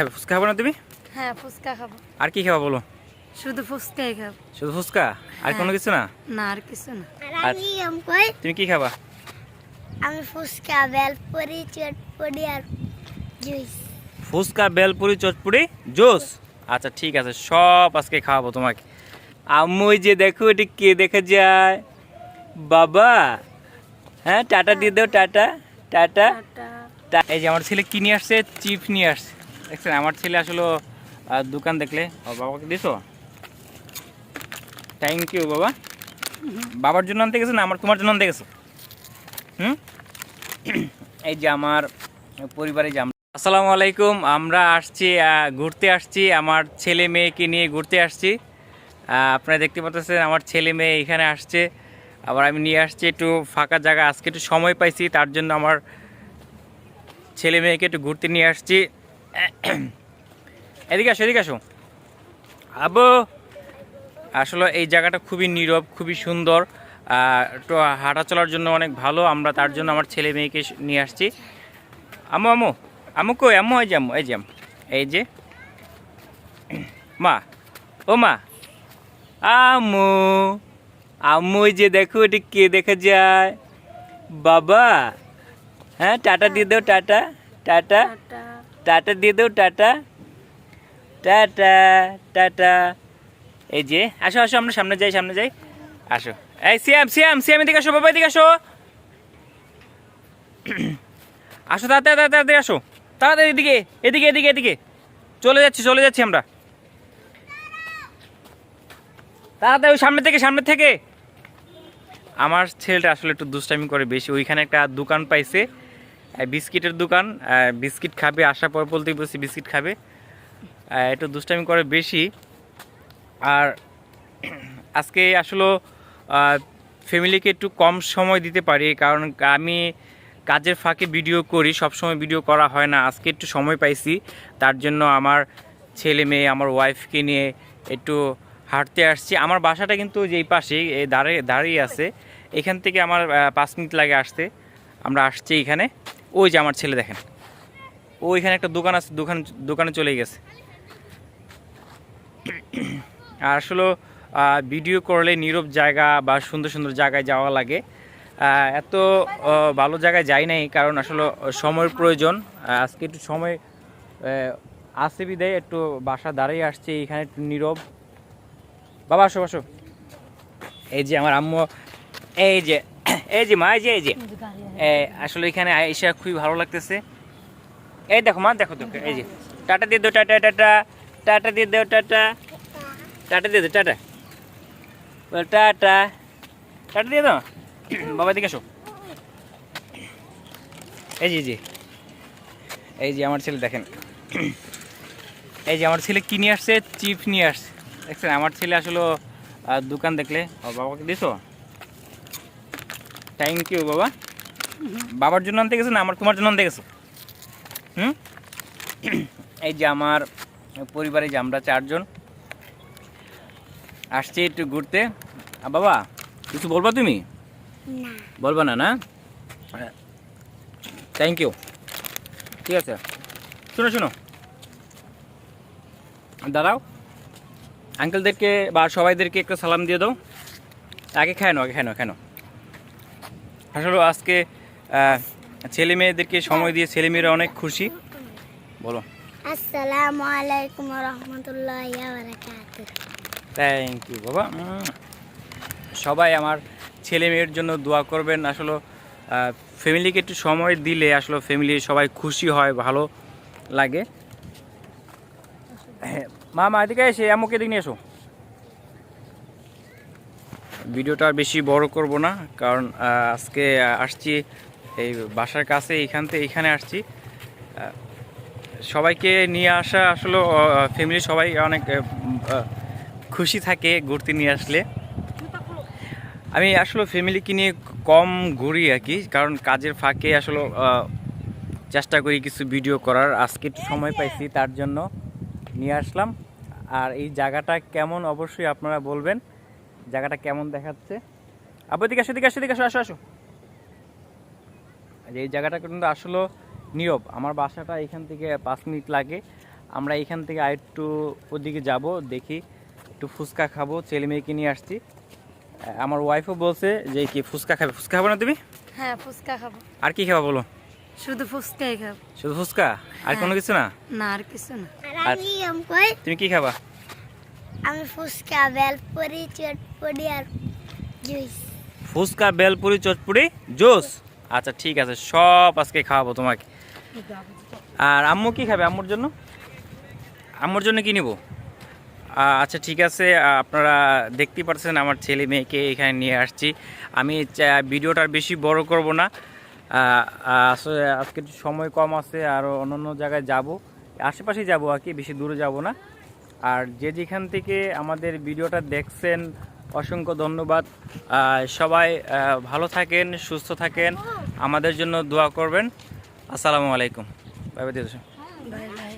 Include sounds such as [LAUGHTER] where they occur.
খাবে ফুচকা খাব না তুমি? হ্যাঁ ফুচকা খাব। আর কি খাবা বলো? শুধু ফুচকাই খাব। শুধু ফুচকা? আর কোনো কিছু না? না আর কিছু না। আর আমি আম কই তুমি কি খাবা? আমি ফুচকা বেলপুরি চটপটি আর জুইস ফুচকা বেলপুরি চটপুরি জুস? আচ্ছা ঠিক আছে সব আজকে খাওয়াবো তোমাকে। আম্মু ওই যে দেখো এটি কে দেখা যায়? বাবা। হ্যাঁ টাটা দিয়ে দাও টাটা টাটা। টাটা। এই যে আমার ছেলে কি নিয়ে আসছে? চিপ নিয়ে আসছে। দেখছেন, আমার ছেলে আসলে দোকান দেখলে। বাবাকে দিছো? থ্যাংক ইউ বাবা। বাবার জন্য আনতে গেছো না, আমার তোমার জন্য আনতে গেছো? হুম? এই যে আমার পরিবারে যে আসসালামু আলাইকুম, আমরা আসছি ঘুরতে আসছি, আমার ছেলে মেয়েকে নিয়ে ঘুরতে আসছি। আপনারা দেখতে পাচ্ছেন, আমার ছেলে মেয়ে এখানে আসছে। আবার আমি নিয়ে আসছি একটু ফাঁকা জায়গা, আজকে একটু সময় পাইছি, তার জন্য আমার ছেলে মেয়েকে একটু ঘুরতে নিয়ে আসছি। [CLEARS THROAT] এদিকে আসো এদিকে আসো। আবু আসলে এই জায়গাটা খুবই নীরব, খুবই সুন্দর হাঁটা চলার জন্য অনেক ভালো, আমরা তার জন্য আমার ছেলে মেয়েকে নিয়ে আসছি। আমু আমু আমু কই? আমু এই যে আম্মু, এই যে। এই যে। মা, ও মা আমু আম্মু ওই যে দেখো, এটি কে দেখা যায়? বাবা হ্যাঁ টাটা দিয়ে দাও টাটা। টাটা। টাটা দিয়ে দাও, টাটা। Tata tata. এই যে, আসো আসো, আমরা সামনে যাই সামনে যাই। আসো। এই, সিয়াম সিয়াম সিয়াম এদিকে আসো, বাবা, এদিকে আসো। আসো তাড়াতাড়ি তাড়াতাড়ি আসো। তাড়াতাড়ি এদিকে এদিকে এদিকে এদিকে। চলে যাচ্ছি চলে যাচ্ছি আমরা। তাড়াতাড়ি, ওই সামনে থেকে সামনে থেকে। আমার ছেলেটা আসলে একটু দুষ্টামি করে বেশি। ওইখানে একটা দোকান পাইছে। বিস্কিটের দোকান বিস্কিট খাবে আসার পর বলতেই বলছি বিস্কিট খাবে। একটু দুষ্টামি করে বেশি। আর আজকে আসলে ফ্যামিলিকে একটু কম সময় দিতে পারি, কারণ আমি কাজের ফাঁকে ভিডিও করি সব সময় ভিডিও করা হয় না। আজকে একটু সময় পাইছি, তার জন্য আমার ছেলে মেয়ে, আমার ওয়াইফকে নিয়ে একটু হাঁটতে আসছি। আমার বাসাটা কিন্তু যেই এই দাঁড়িয়ে দাঁড়িয়ে আছে। এখান থেকে আমার পাঁচ মিনিট লাগে আসতে। আমরা আসছি এখানে। ওই যে আমার ছেলে দেখেন। ওইখানে একটা দোকান আছে, দোকান, দোকানে চলে গেছে। আর আসলে ভিডিও করলে নীরব জায়গা বা সুন্দর সুন্দর জায়গায় যাওয়া লাগে। এত ভালো জায়গায় যাই নাই, কারণ আসলে সময়ের প্রয়োজন। আজকে একটু সময় আসে বিদায় একটু বাসা দাঁড়িয়ে আসছে, এখানে একটু নীরব। বাবা, আসো আসো। এই যে আমার আম্মু, এই যে এই যে মা, এই যে এই যে। আসলে এখানে এসে খুবই ভালো লাগতেছে। এই দেখো মা, দেখো দেখো এই যে। টাটা দিয়ে দাও, টাটা টাটা টাটা দিয়ে দাও, টাটা। টাটা দিয়ে দাও, টাটা। বল, টাটা। টাটা দিয়ে দাও। বাবা দিকে এসো। এই যে যে। এই যে আমার ছেলে, দেখেন। এই যে আমার ছেলে কি নিয়ে আসছে? চিপ নিয়ে আসছে। দেখছেন, আমার ছেলে আসলে দোকান দেখলে। বাবাকে দিছো? থ্যাংক ইউ বাবা। বাবার জন্য আনতে গেছো না? আমার তোমার জন্য আনতে গেছো? হুম? এই যে আমার পরিবারে যে আমরা চারজন আসছি একটু ঘুরতে। বাবা কিছু বলবা তুমি? বলবা না না? থ্যাংক ইউ ঠিক আছে। শোনো শোনো। দাঁড়াও। আঙ্কেলদেরকে বা সবাইদেরকে একটা সালাম দিয়ে দাও। আগে খায় নাও আগে খায় নাও খায় নাও। আসলে আজকে ছেলে মেয়েদেরকে সময় দিয়ে ছেলে মেয়েরা অনেক খুশি। বলো। আসসালামু আলাইকুম রহমতুল্লাহ থ্যাংক ইউ বাবা। সবাই আমার ছেলে মেয়ের জন্য দোয়া করবেন। আসলে ফ্যামিলিকে একটু সময় দিলে আসলে ফ্যামিলি সবাই খুশি হয় ভালো লাগে। হ্যাঁ, মা মা এদিকে এসে আমুকে দিকে নিয়ে এসো। ভিডিওটা বেশি বড় করব না, কারণ আজকে আসছি এই বাসার কাছে এইখান থেকে এইখানে আসছি। সবাইকে নিয়ে আসা আসলে ফ্যামিলি সবাই অনেক খুশি থাকে ঘুরতে নিয়ে আসলে। আমি আসলে ফ্যামিলিকে নিয়ে কম ঘুরি আর কি, কারণ কাজের ফাঁকে আসলে চেষ্টা করি কিছু ভিডিও করার। আজকে একটু সময় পাইছি তার জন্য নিয়ে আসলাম। আর এই জায়গাটা কেমন, অবশ্যই আপনারা বলবেন। জায়গাটা কেমন দেখাচ্ছে? আবার দিকে আসো দিকে আসো দিকে আসো আসো আসো। এই জায়গাটা কিন্তু আসলে নীরব। আমার বাসাটা এখান থেকে পাঁচ মিনিট লাগে। আমরা এখান থেকে আর একটু ওদিকে যাব দেখি একটু ফুচকা খাব ছেলে মেয়েকে নিয়ে আসছি। আমার ওয়াইফও বলছে যে কি ফুচকা খাবে? ফুচকা খাব না তুমি? হ্যাঁ ফুচকা খাব। আর কি খাবা বলো? শুধু ফুচকাই খাব। শুধু ফুচকা? আর কোনো কিছু না? না আর কিছু না। আর আমি কই তুমি কি খাবা? আমি ফুচকা বেলপুরি জুইস ফুচকা, বেলপুরি, চটপুরি, জুস? আচ্ছা ঠিক আছে, সব আজকে খাওয়াবো তোমাকে। আর আম্মু কি খাবে আম্মুর জন্য? আম্মুর জন্য কি নিব? আচ্ছা ঠিক আছে আপনারা দেখতেই পাচ্ছেন আমার ছেলে মেয়েকে এখানে নিয়ে আসছি। আমি ভিডিওটা বেশি বড় করব না। আসলে আজকে সময় কম আছে, আর অন্য অন্য জায়গায় যাব। আশেপাশেই যাব আর কি, বেশি দূরে যাব না। আর যে যেখান থেকে আমাদের ভিডিওটা দেখছেন অসংখ্য ধন্যবাদ। সবাই ভালো থাকেন, সুস্থ থাকেন। আমাদের জন্য দোয়া করবেন। আসসালামু আলাইকুম। Bye bye.